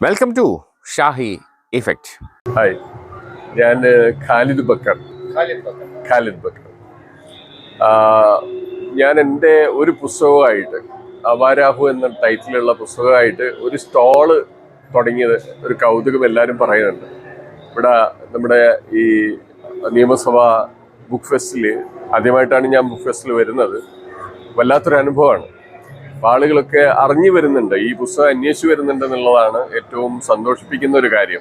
Welcome to Shahi effect hi ഞാൻ ഏഹ്, ഖാലിദ് ബക്കർ. ഖാലിദ് ബക്കർ. ആ, ഞാൻ എന്റെ ഒരു പുസ്തകമായിട്ട് അവാരാഹു എന്ന ടൈറ്റിലുള്ള പുസ്തകമായിട്ട് ഒരു സ്റ്റോൾ തുടങ്ങിയത് ഒരു കൗതുകം എല്ലാവരും പറയുന്നുണ്ട്. ഇവിടെ നമ്മുടെ ഈ നിയമസഭാ ബുക്ക് ഫെസ്റ്റിൽ ആദ്യമായിട്ടാണ് ഞാൻ ബുക്ക് ഫെസ്റ്റിൽ വരുന്നത്. വല്ലാത്തൊരു അനുഭവമാണ് ആളുകളൊക്കെ അറിഞ്ഞു വരുന്നുണ്ട് ഈ പുസ്തകം അന്വേഷിച്ചു വരുന്നുണ്ട് എന്നുള്ളതാണ് ഏറ്റവും സന്തോഷിപ്പിക്കുന്ന ഒരു കാര്യം.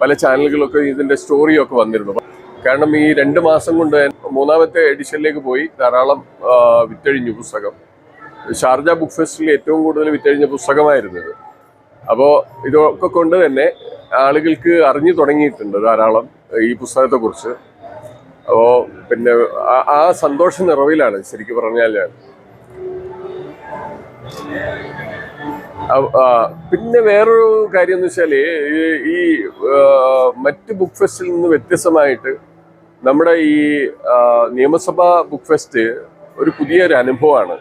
പല ചാനലുകളൊക്കെ ഇതിന്റെ സ്റ്റോറിയൊക്കെ വന്നിരുന്നു. കാരണം ഈ രണ്ട് മാസം കൊണ്ട് മൂന്നാമത്തെ എഡിഷനിലേക്ക് പോയി ധാരാളം വിറ്റഴിഞ്ഞു പുസ്തകം. ഷാർജ ബുക്ക് ഫെസ്റ്റിൽ ഏറ്റവും കൂടുതൽ വിറ്റഴിഞ്ഞ പുസ്തകമായിരുന്നത് അപ്പോൾ ഇതൊക്കെ കൊണ്ട് തന്നെ ആളുകൾക്ക് അറിഞ്ഞു തുടങ്ങിയിട്ടുണ്ട് ധാരാളം ഈ പുസ്തകത്തെക്കുറിച്ച്. അപ്പോൾ പിന്നെ ആ- സന്തോഷ നിറവിലാണ് ശരിക്കും പറഞ്ഞാൽ ഞാൻ പിന്നെ വേറൊരു കാര്യം എന്ന് വെച്ചാൽ ഈ- മറ്റ് ബുക്ക് ഫെസ്റ്റിൽ നിന്ന് വ്യത്യസ്തമായിട്ട് നമ്മുടെ ഈ നിയമസഭാ ബുക്ക് ഫെസ്റ്റ് ഒരു പുതിയൊരു അനുഭവമാണ്.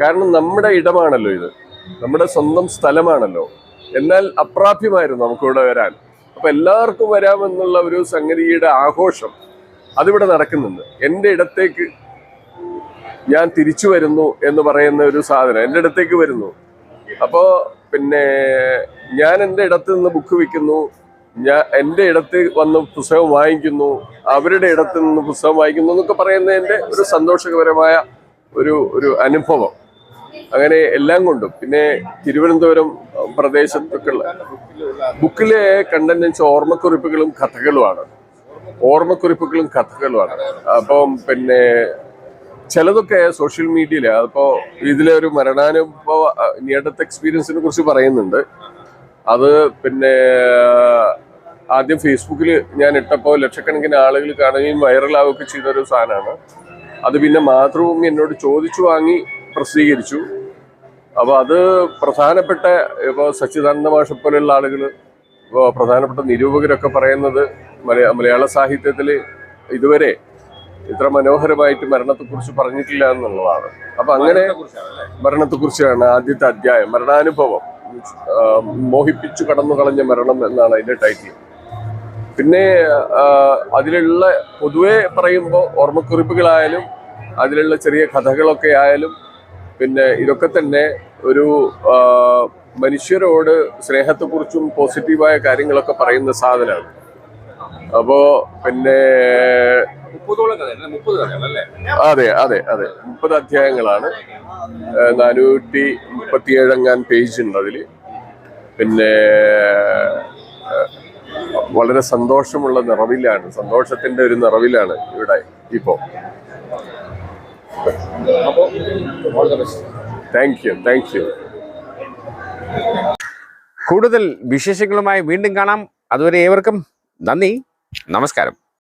കാരണം നമ്മുടെ ഇടമാണല്ലോ ഇത്. നമ്മുടെ സ്വന്തം സ്ഥലമാണല്ലോ. എന്നാൽ അപ്രാപ്യമായിരുന്നു നമുക്കിവിടെ വരാൻ. അപ്പൊ എല്ലാവർക്കും വരാമെന്നുള്ള ഒരു സംഗതിയുടെ ആഘോഷം അതിവിടെ നടക്കുന്നുണ്ട്. എന്റെ ഇടത്തേക്ക് ഞാൻ തിരിച്ചു വരുന്നു എന്ന് പറയുന്ന ഒരു സാധനം എന്റെ അടുത്തേക്ക് വരുന്നു. അപ്പോൾ പിന്നെ ഞാൻ എന്റെ ഇടത്ത് നിന്ന് ബുക്ക് വിൽക്കുന്നു ഞാൻ എന്റെ ഇടത്ത് വന്ന് പുസ്തകം വാങ്ങിക്കുന്നു അവരുടെ ഇടത്ത് നിന്ന് പുസ്തകം വാങ്ങിക്കുന്നു എന്നൊക്കെ പറയുന്നതിന്റെ ഒരു സന്തോഷകരമായ ഒരു ഒരു അനുഭവം. അങ്ങനെ എല്ലാം കൊണ്ടും. പിന്നെ തിരുവനന്തപുരം പ്രദേശത്തൊക്കെ ഉള്ള ബുക്കിലെ കണ്ടന്റ് ഓർമ്മക്കുറിപ്പുകളും കഥകളുമാണ്. ഓർമ്മക്കുറിപ്പുകളും കഥകളുമാണ്. അപ്പം പിന്നെ ചിലതൊക്കെ സോഷ്യൽ മീഡിയയിൽ അതിപ്പോ ഇതിലെ ഒരു മരണാനുഭവ നിയർ എക്സ്പീരിയൻസിനെ കുറിച്ച് പറയുന്നുണ്ട്. അത് പിന്നെ ആദ്യം ഫേസ്ബുക്കിൽ ഞാൻ ഇട്ടപ്പോൾ ലക്ഷക്കണക്കിന് ആളുകൾ കാണുകയും വൈറലാവുകയൊക്കെ ചെയ്ത ഒരു സാധനമാണ്. അത് പിന്നെ മാതൃഭൂമി എന്നോട് ചോദിച്ചു വാങ്ങി പ്രസിദ്ധീകരിച്ചു. അപ്പോൾ അത് പ്രധാനപ്പെട്ട ഇപ്പോൾ സച്ചിദാനന്ദ മാഷ പോലെയുള്ള ആളുകൾ പ്രധാനപ്പെട്ട നിരൂപകരൊക്കെ പറയുന്നത് മലയാള സാഹിത്യത്തിൽ ഇതുവരെ ഇത്ര മനോഹരമായിട്ട് മരണത്തെക്കുറിച്ച് പറഞ്ഞിട്ടില്ല എന്നുള്ളതാണ്. അപ്പൊ അങ്ങനെ മരണത്തെക്കുറിച്ചാണ് ആദ്യത്തെ അധ്യായം. മരണാനുഭവം. മോഹിപ്പിച്ചു കടന്നു കളഞ്ഞ മരണം എന്നാണ് അതിന്റെ ടൈറ്റിൽ പിന്നെ അതിലുള്ള പൊതുവെ പറയുമ്പോൾ ഓർമ്മക്കുറിപ്പുകളായാലും അതിലുള്ള ചെറിയ കഥകളൊക്കെ ആയാലും പിന്നെ ഇതൊക്കെ തന്നെ ഒരു മനുഷ്യരോട് സ്നേഹത്തെക്കുറിച്ചും പോസിറ്റീവായ കാര്യങ്ങളൊക്കെ പറയുന്ന സാധനമാണ്. അപ്പോ പിന്നെ അതെ അതെ അതെ. മുപ്പത് അധ്യായങ്ങളാണ്. നാനൂറ്റി മുപ്പത്തിയേഴങ്ങാൻ പേജ് ഉണ്ട് അതിൽ. പിന്നെ വളരെ സന്തോഷമുള്ള നിറവിലാണ്. സന്തോഷത്തിന്റെ ഒരു നിറവിലാണ് ഇവിടെ ഇപ്പോ. താങ്ക് യു താങ്ക് യു കൂടുതൽ വിശേഷങ്ങളുമായി വീണ്ടും കാണാം. അതുവരെ ഏവർക്കും നന്ദി. നമസ്കാരം.